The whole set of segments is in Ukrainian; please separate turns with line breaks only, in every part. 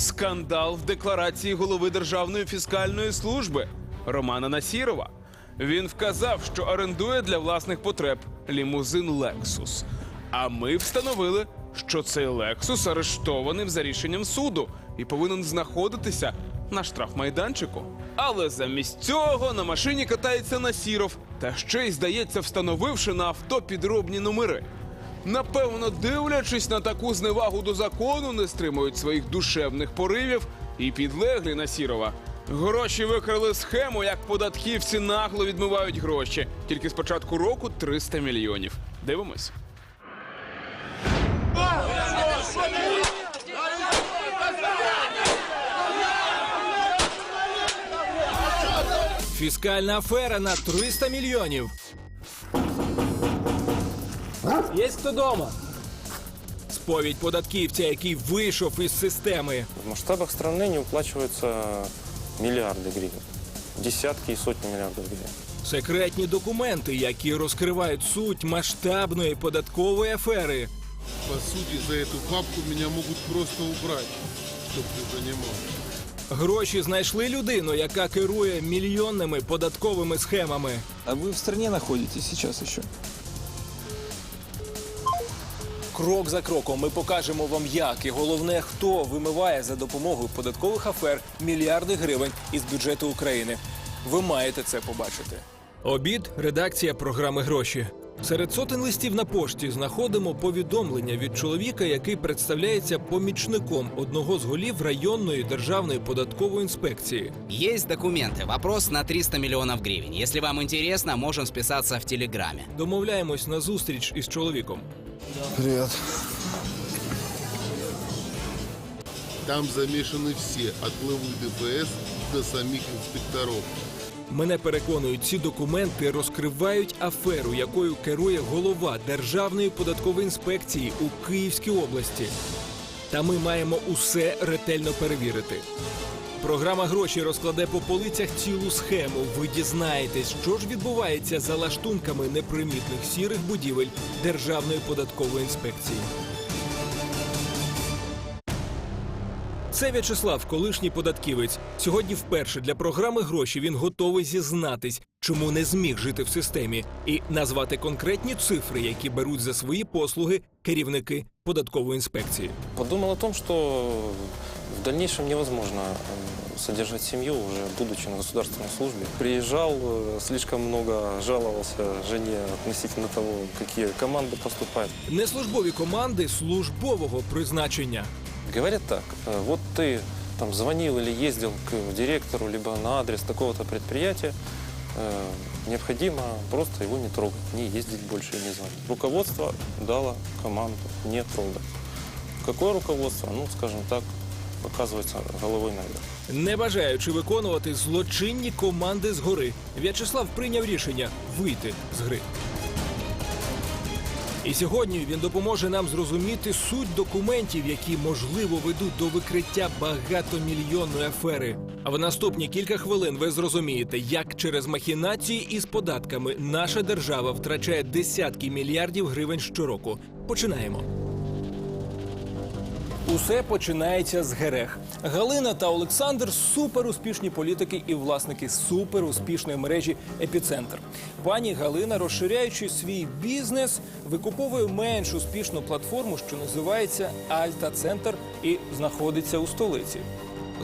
Скандал в декларації голови Державної фіскальної служби Романа Насірова. Він вказав, що орендує для власних потреб лімузин Лексус. А ми встановили, що цей Лексус арештований за рішенням суду і повинен знаходитися на штрафмайданчику. Але замість цього на машині катається Насіров, та ще й, здається, встановивши на авто підробні номери. Напевно, дивлячись на таку зневагу до закону, не стримують своїх душевних поривів і підлеглі на Сірова. Гроші викрили схему, як податківці нагло відмивають гроші. Тільки з початку року 300 мільйонів. Дивимось.
Фіскальна афера на 300 мільйонів. Є хто дома? Сповідь податківця, який вийшов із системи.
В масштабах страны не уплачиваются миллиарды гривен. Десятки и сотни миллиардов гривен.
Секретні документи, які розкривають суть масштабної податкової афери.
По сути, за эту папку меня могут просто убрать, чтобы ты понимал.
Гроші знайшли людину, яка керує мільйонними податковими схемами.
А вы в стране находитесь сейчас еще?
Крок за кроком ми покажемо вам, як і головне, хто вимиває за допомогою податкових афер мільярди гривень із бюджету України. Ви маєте це побачити. Обід редакція програми гроші. Серед сотень листів на пошті знаходимо повідомлення від чоловіка, який представляється помічником одного з голів районної державної податкової інспекції.
Есть документы. Вопрос на 300 миллионов гривен. Если вам интересно, можем списаться в Телеграме.
Домовляємось на зустріч із чоловіком.
Привет.
Там замешаны все, от главы ДПС до самих инспекторов.
Мене переконують, ці документи розкривають аферу, якою керує голова Державної податкової інспекції у Київській області. Та ми маємо усе ретельно перевірити. Програма гроші розкладе по полицях цілу схему. Ви дізнаєтесь, що ж відбувається за лаштунками непримітних сірих будівель Державної податкової інспекції. Це В'ячеслав, колишній податківець. Сьогодні вперше для програми гроші він готовий зізнатись, чому не зміг жити в системі, і назвати конкретні цифри, які беруть за свої послуги керівники податкової інспекції.
Подумал о том, что в дальнейшем невозможно э, содержать семью, уже будучи на государственной службе. Приезжал, э, слишком много жаловался жене относительно того, какие команды поступают.
Неслужбові команди службового призначення.
Говорят так, э, вот ты там звонил или ездил к директору, либо на адрес такого-то предприятия, э, необходимо просто его не трогать, не ездить больше и не звонить. Руководство дало команду не трогать. Какое руководство? Ну, скажем так, оказывается головой наверх.
Не бажаючи виконувати злочинні команди згори, В'ячеслав прийняв рішення вийти з гри. І сьогодні він допоможе нам зрозуміти суть документів, які можливо ведуть до викриття багатомільйонної афери. А в наступні кілька хвилин ви зрозумієте, як через махінації із податками наша держава втрачає десятки мільярдів гривень щороку. Починаємо. Усе починається з Герех. Галина та Олександр суперуспішні політики і власники суперуспішної мережі Епіцентр. Пані Галина, розширяючи свій бізнес, викуповує менш успішну платформу, що називається Альта Центр і знаходиться у столиці.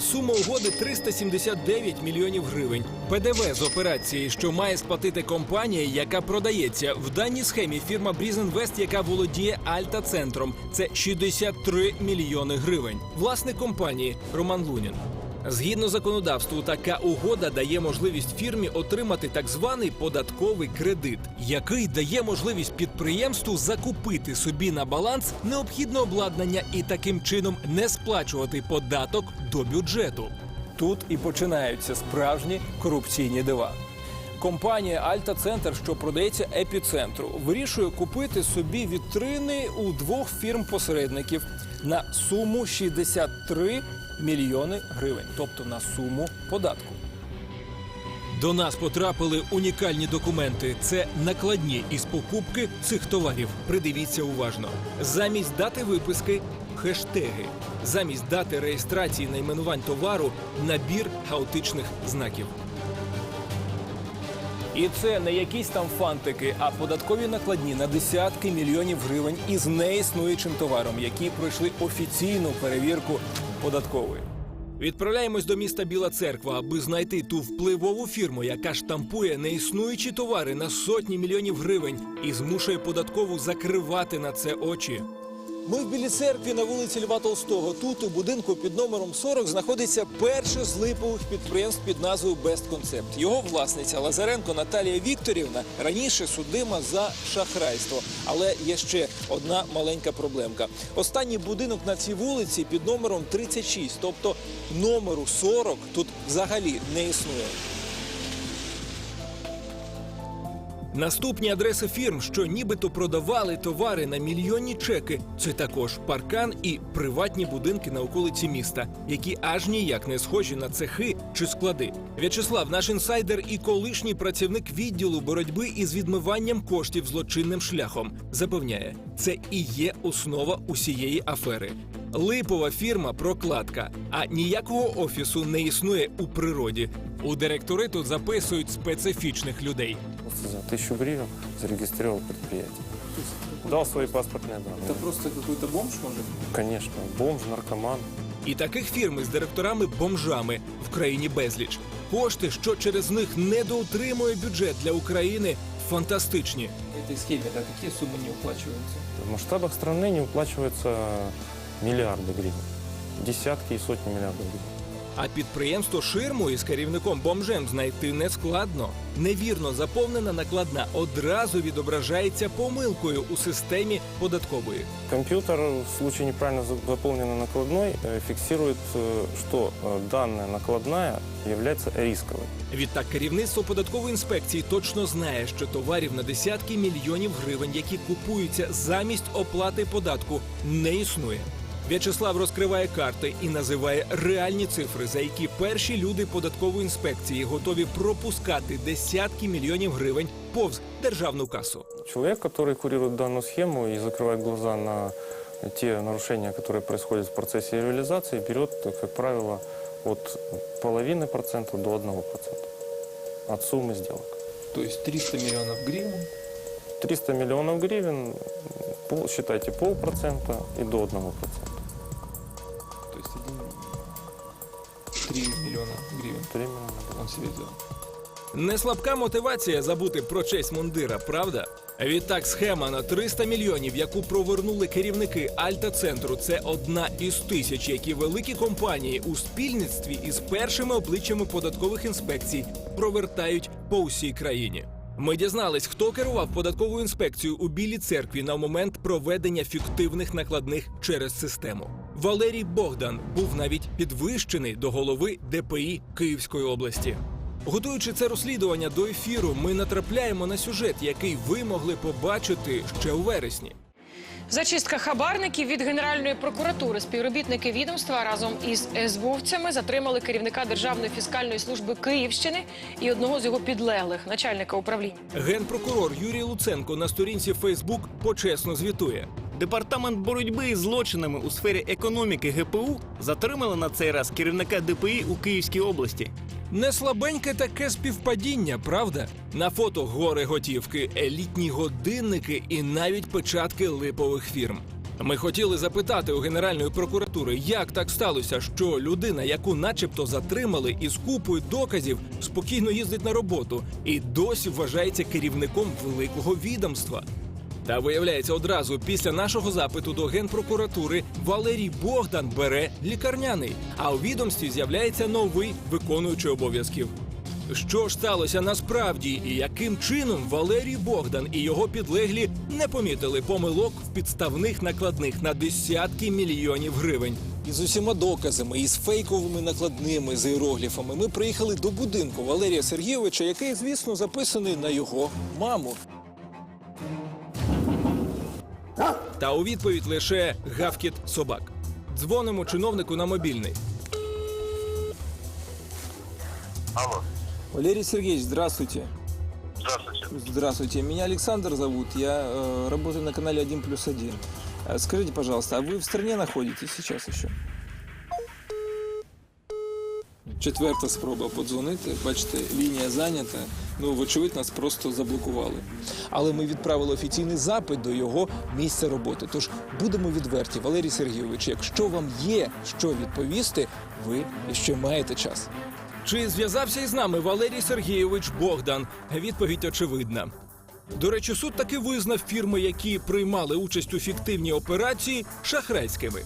Сума угоди 379 мільйонів гривень. ПДВ з операції, що має сплатити компанія, яка продається в даній схемі. Фірма Брізінвест, яка володіє Альта центром, це 63 мільйони гривень. Власник компанії Роман Лунін. Згідно законодавству, така угода дає можливість фірмі отримати так званий податковий кредит, який дає можливість підприємству закупити собі на баланс необхідне обладнання і таким чином не сплачувати податок до бюджету. Тут і починаються справжні корупційні дива. Компанія Альта Центр, що продається епіцентру, вирішує купити собі вітрини у двох фірм-посередників на суму 63 мільйони гривень, тобто на суму податку. До нас потрапили унікальні документи. Це накладні із покупки цих товарів. Придивіться уважно. Замість дати виписки хештеги. Замість дати реєстрації найменувань товару набір хаотичних знаків. І це не якісь там фантики, а податкові накладні на десятки мільйонів гривень із неіснуючим товаром, які пройшли офіційну перевірку податкової. Відправляємось до міста Біла Церква, аби знайти ту впливову фірму, яка штампує неіснуючі товари на сотні мільйонів гривень і змушує податкову закривати на це очі. Ми в Білій церкві на вулиці Льва Толстого. Тут у будинку під номером 40 знаходиться перше з липових підприємств під назвою Concept. Його власниця Лазаренко Наталія Вікторівна раніше судима за шахрайство. Але є ще одна маленька проблемка. Останній будинок на цій вулиці під номером 36, тобто номеру 40 тут взагалі не існує. Наступні адреси фірм, що нібито продавали товари на мільйонні чеки, це також паркан і приватні будинки на околиці міста, які аж ніяк не схожі на цехи чи склади. В'ячеслав, наш інсайдер і колишній працівник відділу боротьби із відмиванням коштів злочинним шляхом, запевняє, це і є основа усієї афери. Липова фірма прокладка, а ніякого офісу не існує у природі. У директори тут записують специфічних людей
Просто за тысячу гривен зарегистрировал предприятие. Дал свои паспортные данные.
просто какой-то бомж, может?
Конечно, бомж, наркоман.
І таких фірм із директорами-бомжами в країні безліч. Кошти, що через них недоотримує бюджет для України, фантастичні.
Этой схеме, да, какие суммы не уплачиваются?
В масштабах страны не уплачиваются миллиарды гривен. Десятки и сотни миллиардов гривен.
А підприємство ширму із керівником бомжем знайти не складно. Невірно заповнена накладна одразу відображається помилкою у системі податкової.
Компьютер в случае неправильно за- заполненной накладной э, фиксирует, э, что э, данная накладная является рисковой.
Відтак керівництво податкової інспекції точно знає, що товарів на десятки мільйонів гривень, які купуються замість оплати податку, не існує. В'ячеслав розкриває карти і називає реальні цифри, за які перші люди податкової інспекції готові пропускати десятки мільйонів гривень повз державну касу.
Чоловік, який курирує дану схему і закриває глаза на ті нарушення, которые происходят в процесі реалізації, берет, як правило, от половини процента до одного процента. от суммы сделок.
То есть 300 мільйонів гривень.
300 мільйонів гривен, пол, считайте, полпроцента і до одного процента.
Он себе.
Не слабка мотивація забути про честь мундира, правда? Відтак, схема на 300 мільйонів, яку провернули керівники Альта-центру, це одна із тисяч, які великі компанії у спільництві із першими обличчями податкових інспекцій провертають по усій країні. Ми дізнались, хто керував податковою інспекцією у Білій церкві на момент проведення фіктивних накладних через систему. Валерій Богдан був навіть підвищений до голови ДПІ Київської області. Готуючи це розслідування до ефіру, ми натрапляємо на сюжет, який ви могли побачити ще у вересні.
Зачистка хабарників від Генеральної прокуратури. Співробітники відомства разом із СБУвцями затримали керівника Державної фіскальної служби Київщини і одного з його підлеглих, начальника управління.
Генпрокурор Юрій Луценко на сторінці Фейсбук почесно звітує.
Департамент боротьби із злочинами у сфері економіки ГПУ затримали на цей раз керівника ДПІ у Київській області.
Не слабеньке таке співпадіння, правда? На фото гори готівки, елітні годинники і навіть печатки липових фірм. Ми хотіли запитати у Генеральної прокуратури, як так сталося, що людина, яку начебто затримали із купою доказів, спокійно їздить на роботу і досі вважається керівником великого відомства. Та виявляється, одразу після нашого запиту до генпрокуратури Валерій Богдан бере лікарняний, а у відомстві з'являється новий виконуючий обов'язків. Що ж сталося насправді, і яким чином Валерій Богдан і його підлеглі не помітили помилок в підставних накладних на десятки мільйонів гривень? Із усіма доказами, із фейковими накладними з іерогліфами, ми приїхали до будинку Валерія Сергійовича, який, звісно, записаний на його маму. Та у відповідь лише гавкіт собак. Дзвонимо чиновнику на мобільний.
Алло,
Валерий Сергеевич, здравствуйте.
здравствуйте.
Здравствуйте. Меня Александр зовут. Я э, работаю на канале 1 плюс 1. А Скажите, пожалуйста, а вы в стране находитесь сейчас еще? Четверта спроба подзвонити. Бачите, лінія зайнята. Ну, вочевидь, нас просто заблокували.
Але ми відправили офіційний запит до його місця роботи. Тож будемо відверті, Валерій Сергійович, якщо вам є що відповісти, ви ще маєте час. Чи зв'язався із нами Валерій Сергійович Богдан? Відповідь очевидна. До речі, суд таки визнав фірми, які приймали участь у фіктивній операції, шахрайськими.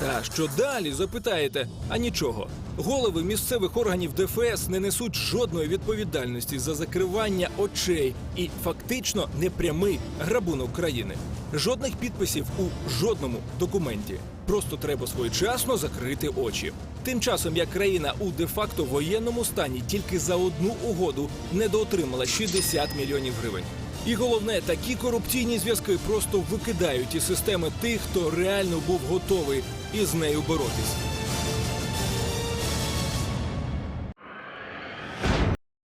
Та що далі запитаєте? А нічого. Голови місцевих органів ДФС не несуть жодної відповідальності за закривання очей і фактично непрямий грабунок країни. Жодних підписів у жодному документі. Просто треба своєчасно закрити очі. Тим часом як країна у де-факто воєнному стані тільки за одну угоду недоотримала 60 мільйонів гривень. І головне, такі корупційні зв'язки просто викидають із системи тих, хто реально був готовий із нею боротись.